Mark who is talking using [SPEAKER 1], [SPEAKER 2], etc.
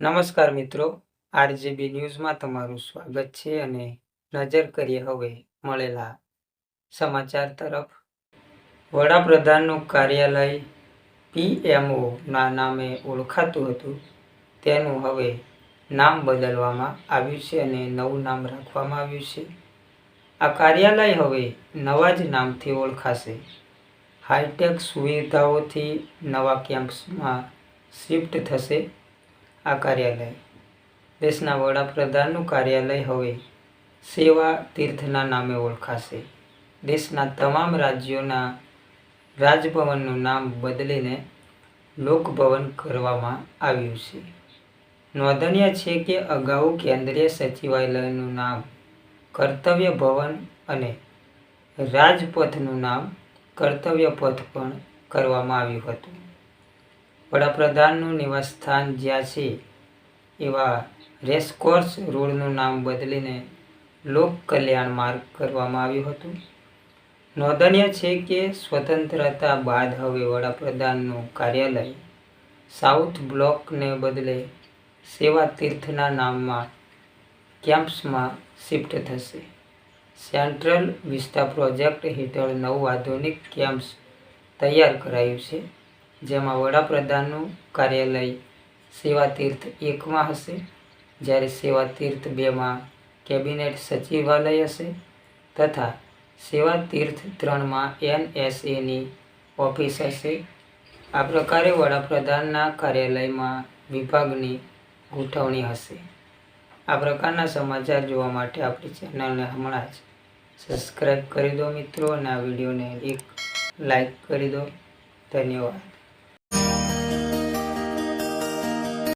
[SPEAKER 1] નમસ્કાર મિત્રો, આરજીબી ન્યૂઝમાં તમારું સ્વાગત છે અને નજર કરીએ હવે મળેલા સમાચાર તરફ. વડાપ્રધાનનું કાર્યાલય પીએમઓના નામે ઓળખાતું હતું, તેનું હવે નામ બદલવામાં આવ્યું છે અને નવું નામ રાખવામાં આવ્યું છે. આ કાર્યાલય હવે નવા જ નામથી ઓળખાશે. હાઈટેક સુવિધાઓથી નવા કેમ્પસમાં શિફ્ટ થશે. આ કાર્યાલય. દેશના વડાપ્રધાનનું કાર્યાલય હવે સેવા તીર્થના નામે ઓળખાશે. દેશના તમામ રાજ્યોના રાજભવનનું નામ બદલીને લોકભવન કરવામાં આવ્યું છે. નોંધનીય છે કે અગાઉ કેન્દ્રીય સચિવાલયનું નામ કર્તવ્ય ભવન અને રાજપથનું નામ કર્તવ્ય પથ પણ કરવામાં આવ્યું હતું. વડાપ્રધાનનું નિવાસસ્થાન જ્યાં છે, એવા રેસકોર્સ રોડનું નામ બદલીને લોક કલ્યાણ માર્ગ કરવામાં આવ્યું હતું. નોંધનીય છે કે સ્વતંત્રતા બાદ હવે વડાપ્રધાનનું કાર્યાલય સાઉથ બ્લોકને બદલે સેવા તીર્થના નામમાં કેમ્પ્સમાં શિફ્ટ થશે. સેન્ટ્રલ વિસ્તા પ્રોજેક્ટ હેઠળ નવું આધુનિક કેમ્પ્સ તૈયાર કરાયું છે. જેમાં વડાપ્રધાનનું કાર્યાલય સેવા તીર્થ એકમાં હશે. જ્યારે સેવા તીર્થ બેમાં કેબિનેટ સચિવાલય હશે તથા સેવા તીર્થ ત્રણમાં એનએસએની ઓફિસ હશે. આ પ્રકારે વડાપ્રધાનના કાર્યાલયમાં વિભાગની ગોઠવણી હશે. આ પ્રકારના સમાચાર જોવા માટે આપણી ચેનલને હમણાં જ સબસ્ક્રાઈબ કરી દો મિત્રો અને આ વિડીયોને એક લાઈક કરી દો. ધન્યવાદ.